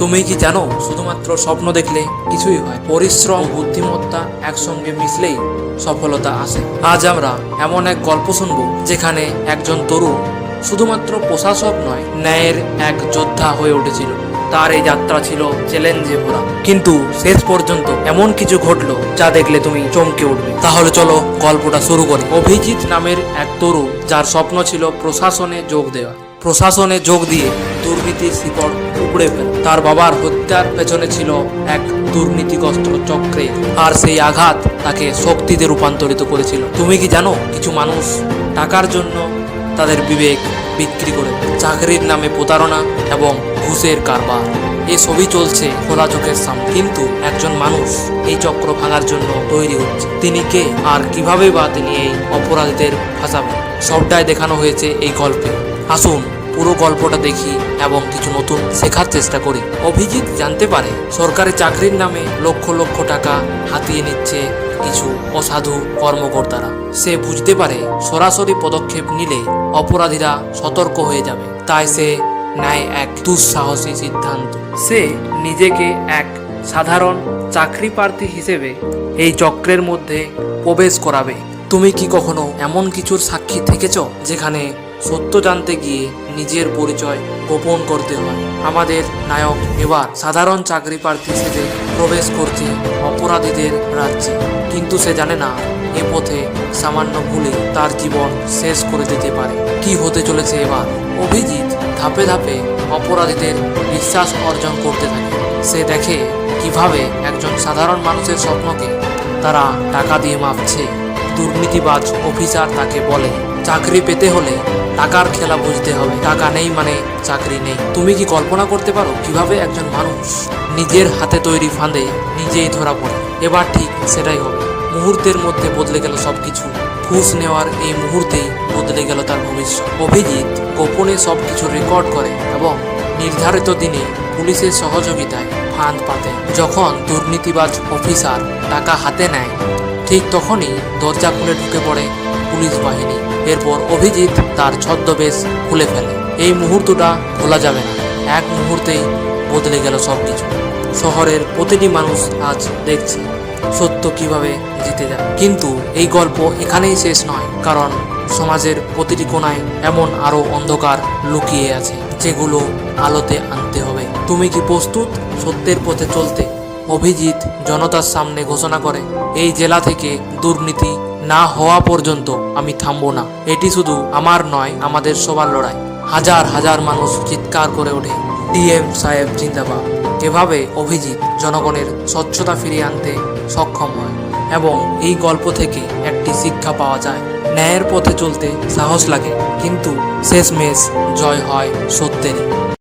তুমি কি জানো, শুধুমাত্র স্বপ্ন দেখলে কিছুই হয়। পরিশ্রম, বুদ্ধিমত্তা একসঙ্গে মিশলেই সফলতা আসে। আজ আমরা এমন এক গল্প শুনব, যেখানে একজন তরুণ শুধুমাত্র প্রশাসক নয়, ন্যায়ের এক যোদ্ধা হয়ে উঠেছিল। তার এই যাত্রা ছিল চ্যালেঞ্জে ভরা। কিন্তু শেষ পর্যন্ত এমন কিছু ঘটলো, যা দেখলে তুমি চমকে উঠবে। তাহলে চলো গল্পটা শুরু করি। অভিজিৎ নামের এক তরুণ, যার স্বপ্ন ছিল প্রশাসনে যোগ দেওয়া। প্রশাসনে যোগ দিয়ে দুর্নীতির শিকড় উপড়ে ফেল। তার বাবার হত্যার পেছনে ছিল এক দুর্নীতিগ্রস্ত চক্রে আর সেই আঘাত তাকে শক্তিতে রূপান্তরিত করেছিল। তুমি কি জানো, কিছু মানুষ টাকার জন্য তাদের বিবেক বিক্রি করে চাকরির নামে প্রতারণা এবং ঘুষের কারবার। এ সবই চলছে খোলা চোখের সামনে। কিন্তু একজন মানুষ এই চক্র ভাঙার জন্য তৈরি হচ্ছে। তিনি কে আর কীভাবে বা তিনি এই অপরাধীদের ফাঁসাবেন? সবটাই দেখানো হয়েছে এই গল্পে। আসুন পুরো গল্পটা দেখি এবং কিছু নতুন শেখার চেষ্টা করি। অভিজিৎ জানতে পারে, সরকারি চাকরির নামে লক্ষ লক্ষ টাকা হাতিয়ে নিচ্ছে কিছু অসাধু কর্মকর্তারা। সে বুঝতে পারে, সরাসরি পদক্ষেপ নিলে অপরাধীরা সতর্ক হয়ে যাবে। তাই সে নেয় এক দুঃসাহসী সিদ্ধান্ত। সে নিজেকে এক সাধারণ চাকরি প্রার্থী হিসেবে এই চক্রের মধ্যে প্রবেশ করাবে। তুমি কি কখনো এমন কিছুর সাক্ষী থেকেছ যেখানে সত্য জানতে গিয়ে নিজের পরিচয় গোপন করতে হয়? আমাদের নায়ক এবার সাধারণ চাকরি প্রার্থী হিসেবে প্রবেশ করছে অপরাধীদের রাজ্যে। কিন্তু সে জানে না এ পথে সামান্য ভুলে তার জীবন শেষ করে দিতে পারে। কি হতে চলেছে এবার? অভিজিৎ ধাপে ধাপে অপরাধীদের বিশ্বাস অর্জন করতে থাকে। সে দেখে কীভাবে একজন সাধারণ মানুষের স্বপ্নকে তারা টাকা দিয়ে মাপছে। দুর্নীতিবাজ অফিসার তাকে বলে, চাকরি পেতে হলে টাকার খেলা বুঝতে হবে। টাকা নেই মানে চাকরি নেই। তুমি কি কল্পনা করতে পারো কীভাবে একজন মানুষ নিজের হাতে তৈরি ফাঁদে নিজেই ধরা পড়ে? এবার ঠিক সেটাই হবে। মুহূর্তের মধ্যে বদলে গেল সবকিছু। ঘুষ নেওয়ার এই মুহূর্তেই বদলে গেল তার ভবিষ্যৎ। অভিজিৎ গোপনে সবকিছু রেকর্ড করে এবং নির্ধারিত দিনে পুলিশের সহযোগিতায় ফাঁদ পাতে। যখন দুর্নীতিবাজ অফিসার টাকা হাতে নেয় ঠিক তখনই দরজা খুলে ঢুকে পড়ে পুলিশ বাহিনী। এরপর অভিজিৎ তার ছদ্মবেশ খুলে ফেলে। এই মুহূর্তটা ভোলা যাবে না। এক মুহূর্তেই বদলে গেল সব কিছু শহরের প্রতিটি মানুষ আজ দেখছে সত্য কীভাবে জিতে যায়। কিন্তু এই গল্প এখানেই শেষ নয়, কারণ সমাজের প্রতিটি কোণায় এমন আরও অন্ধকার লুকিয়ে আছে, যেগুলো আলোতে আনতে হবে। তুমি কি প্রস্তুত সত্যের পথে চলতে অভিজিৎ জনতার সামনে ঘোষণা করে, এই জেলা থেকে দুর্নীতি না হওয়া পর্যন্ত আমি থামবো না। এটি শুধু আমার নয়, আমাদের সবার লড়াই। হাজার হাজার মানুষ চিৎকার করে ওঠে, ডিএম সাহেব জিন্দাবাদ। এভাবে অভিজিৎ জনগণের স্বচ্ছতা ফিরিয়ে আনতে সক্ষম হয় এবং এই গল্প থেকে একটি শিক্ষা পাওয়া যায়, ন্যায়ের পথে চলতে সাহস লাগে, কিন্তু শেষমেশ জয় হয় সত্যেরই।